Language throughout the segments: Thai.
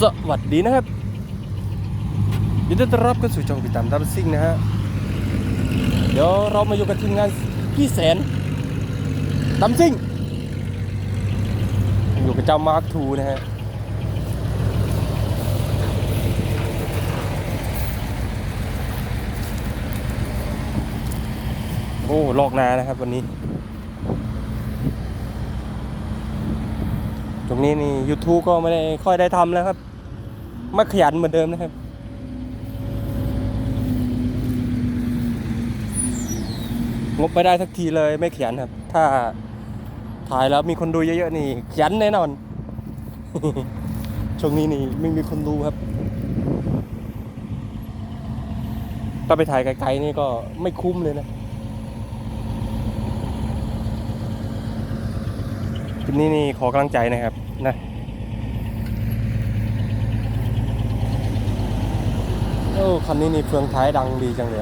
สวัสดีนะครับยินดีต้อนรับเข้าสู่ช่องพิตามดับซิ่งนะฮะ เดี๋ยวเรามาอยู่กับทีมงานพี่แสนดัมซิ่ง อยู่กับเจ้ามาร์คทูนะฮะ โอ้ลอกนานะครับวันนี้ ตรงนี้นี่ YouTube ก็ไม่ได้ค่อยได้ทำแล้วครับไมาขยันเหมือนเดิมนะครับ งบไปได้สักทีเลยไม่ขยันครับ ถ้าถ่ายแล้วมีคนดูเยอะๆนี่ขยันแน่นอน ช่วงนี้นี่ไม่มีคนดูครับ ถ้าไปถ่ายไกลๆนี่ก็ไม่คุ้มเลยนะ คลิปนี้นี่ขอกำลังใจนะครับนะโอ้คันนี้นี่เฟืองท้ายดังดีจังเลย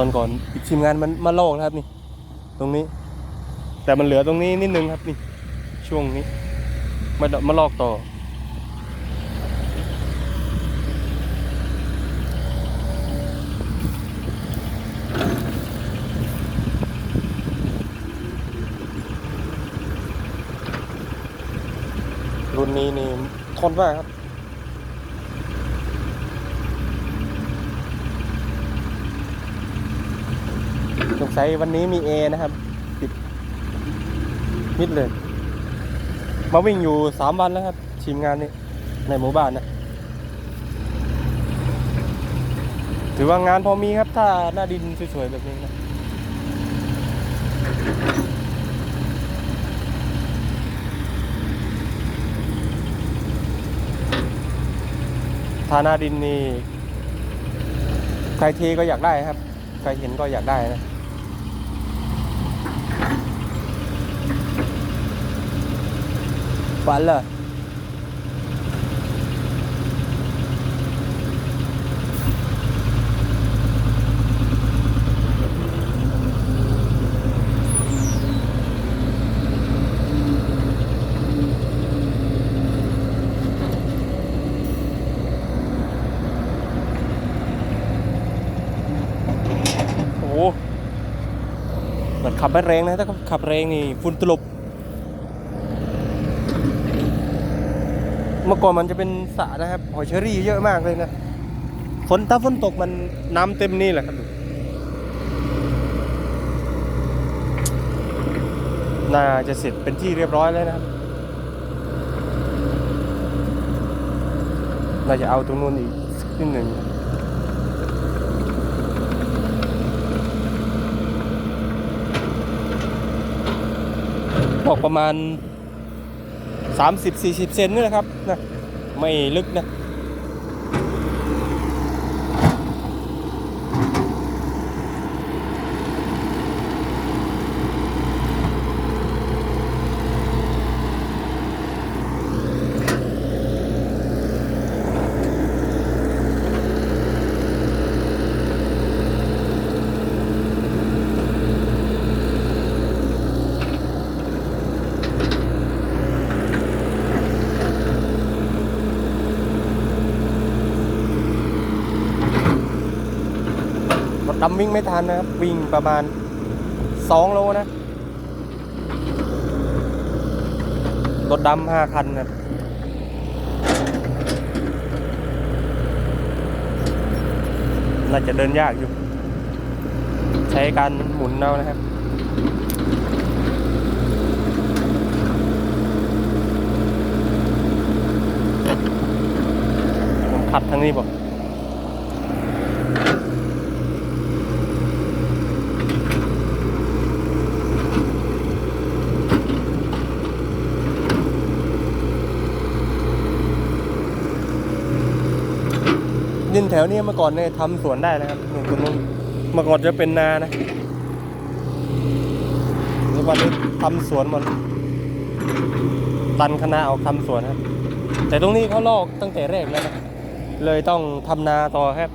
ตอนก่อนอีกทีมงานมันมาลอกนะครับนี่ ตรงนี้ แต่มันเหลือตรงนี้นิดนึงครับนี่ ช่วงนี้ มาดมาลอกต่อ รุ่นนี้นี่ทนมากครับ สงสัยวันนี้มีเอนะครับติดมิดเลย มาวิ่งอยู่สามวันแล้วครับ ทีมงานนี้ในหมู่บ้านนะถือว่างานพอมีครับถ้าหน้าดินสวยๆแบบนี้นะถ้าหน้าดินนี่ใครเทก็อยากได้ครับ ใครเห็นก็อยากได้นะ ฝันเหรอโอ้โหมันขับไม่แรงนะถ้าขับแรงนี่ฝุ่นตลบ เมื่อก่อนมันจะเป็นสระนะครับหอยเชอรี่เยอะมากเลยนะฝนถ้าฝนตกมันน้ำเต็มนี่แหละครับน่าจะเสร็จเป็นที่เรียบร้อยแล้วนะครับน่าจะเอาตรงนู้นอีกสักนิดหนึ่งบอกประมาณ 30-40 เซนนี่แหละครับนะไม่ลึกนะ ดำวิ่งไม่ทันนะครับ วิ่งประมาณ 2 โลนะ รถดำห้าคันนะน่าจะเดินยากอยู่ ใช้การหมุนเอานะครับผมขับทางนี้บอก ดินแถวนี้เมื่อก่อนเนี่ยทำสวนได้นะครับนู่นตรงนู้นเมื่อก่อนจะเป็นนานะวันนี้ทำสวนหมดตันคณะเอาทำสวนครับ แต่ตรงนี้เขาลอกตั้งแต่แรกแล้วนะเลยต้องทำนาต่อครับ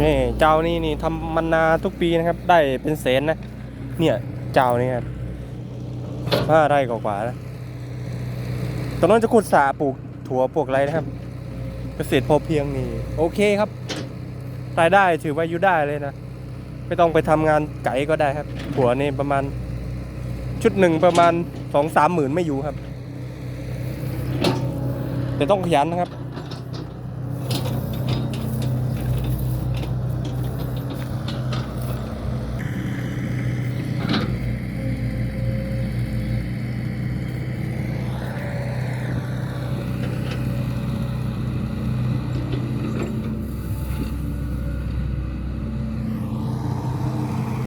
นี่เจ้านี่นี่ทำมันนาทุกปีนะครับ ได้เป็นแสนนะ เนี่ยเจ้านี่ครับห้าไร่กว่าๆนะตอนนั้นจะขุดสระปลูกถั่วปลูกอะไรนะครับ เกษตรพอเพียงนี่ โอเคครับรายได้ถือว่าอยู่ได้เลยนะ ไม่ต้องไปทำงานไก่ก็ได้ครับ หัวนี่ประมาณ ชุดหนึ่งประมาณสองสามหมื่นไม่อยู่ครับ แต่ต้องขยันนะครับ